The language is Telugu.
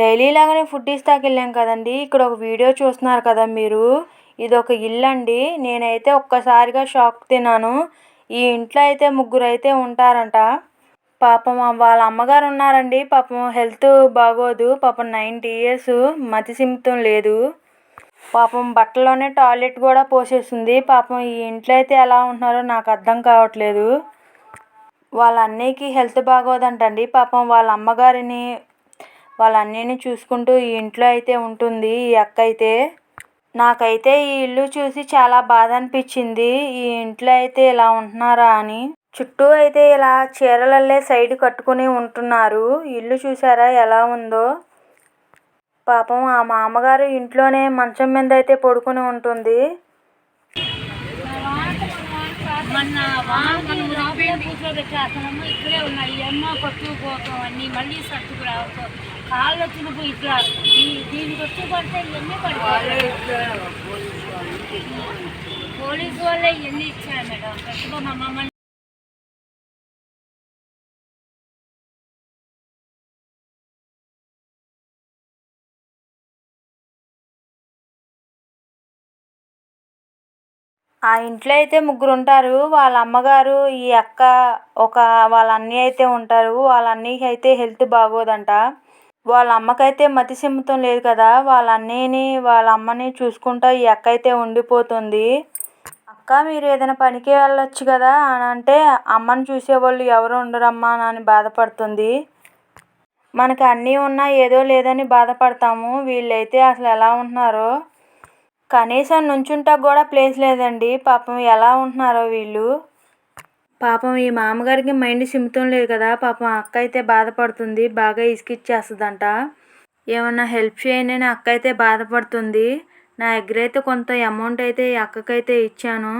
డైలీ లాగానే ఫుడ్ ఇస్తాకి వెళ్ళాం కదండి. ఇక్కడ ఒక వీడియో చూస్తున్నారు కదా మీరు. ఇది ఒక ఇల్లు అండి నేనైతే ఒక్కసారిగా షాక్ తిన్నాను. ఈ ఇంట్లో అయితే ముగ్గురు అయితే ఉంటారంట. పాపం వాళ్ళ అమ్మగారు ఉన్నారండి. పాపం హెల్త్ బాగోదు. పాపం నైంటీ ఇయర్స్ మతి సిమితం లేదు. పాపం బట్టలోనే టాయిలెట్ కూడా పోసేస్తుంది. పాపం ఈ ఇంట్లో అయితే ఎలా ఉంటున్నారో నాకు అర్థం కావట్లేదు. వాళ్ళ అన్నయ్యకి హెల్త్ బాగోదంటండి. పాపం వాళ్ళ అమ్మగారిని వాళ్ళ అన్నయ్యని చూసుకుంటూ ఈ ఇంట్లో అయితే ఉంటుంది ఈ అక్క అయితే. నాకైతే ఈ ఇల్లు చూసి చాలా బాధ అనిపించింది ఈ ఇంట్లో అయితే ఇలా ఉంటున్నారా అని. చుట్టూ అయితే ఇలా చీరలల్లే సైడ్ కట్టుకుని ఉంటున్నారు. ఇల్లు చూసారా ఎలా ఉందో. పాపం ఆ మామగారు ఇంట్లోనే మంచం మీద అయితే పడుకుని ఉంటుంది. మొన్న వాహనం లోపలే కూర్చోబెట్టేస్తున్నాము ఇక్కడే ఉన్నాయి. ఎన్నో కొట్టుకుపోతాం అన్ని. మళ్ళీ సర్దుకు రావటం కాళ్ళు తులుపు ఇట్లా. దీనికి వచ్చి పడితే ఇవన్నీ పడిపోతాయి పోలీసు వాళ్ళే ఇవన్నీ ఇచ్చారు మేడం. ప్రస్తుతం మా మమ్మల్ని ఆ ఇంట్లో అయితే ముగ్గురు ఉంటారు వాళ్ళ అమ్మగారు ఈ అక్క ఒక వాళ్ళ అన్నయ్య అయితే ఉంటారు. వాళ్ళ అన్నయ్యకి అయితే హెల్త్ బాగోదంట. వాళ్ళ అమ్మకైతే మతి సిమ్మతం లేదు కదా. వాళ్ళ అన్నయ్యని వాళ్ళ అమ్మని చూసుకుంటా ఈ అక్క అయితే ఉండిపోతుంది. అక్క మీరు ఏదైనా పనికి వెళ్ళొచ్చు కదా అని అంటే అమ్మని చూసేవాళ్ళు ఎవరు ఉండరమ్మా అని బాధపడుతుంది. మనకి అన్నీ ఉన్నా ఏదో లేదని బాధపడతాము. వీళ్ళైతే అసలు ఎలా ఉంటున్నారో కనీసం నుంచుంటా కూడా ప్లేస్ లేదండి. పాపం ఎలా ఉంటున్నారో వీళ్ళు. పాపం ఈ మామగారికి మైండ్ సిమ్తం లేదు కదా. పాపం అక్క అయితే బాధపడుతుంది. బాగా ఇసుకిచ్చేస్తుందంట. ఏమన్నా హెల్ప్ చేయని అక్క అయితే బాధపడుతుంది. నా దగ్గర అయితే కొంత అమౌంట్ అయితే ఈ అక్కకైతే ఇచ్చాను.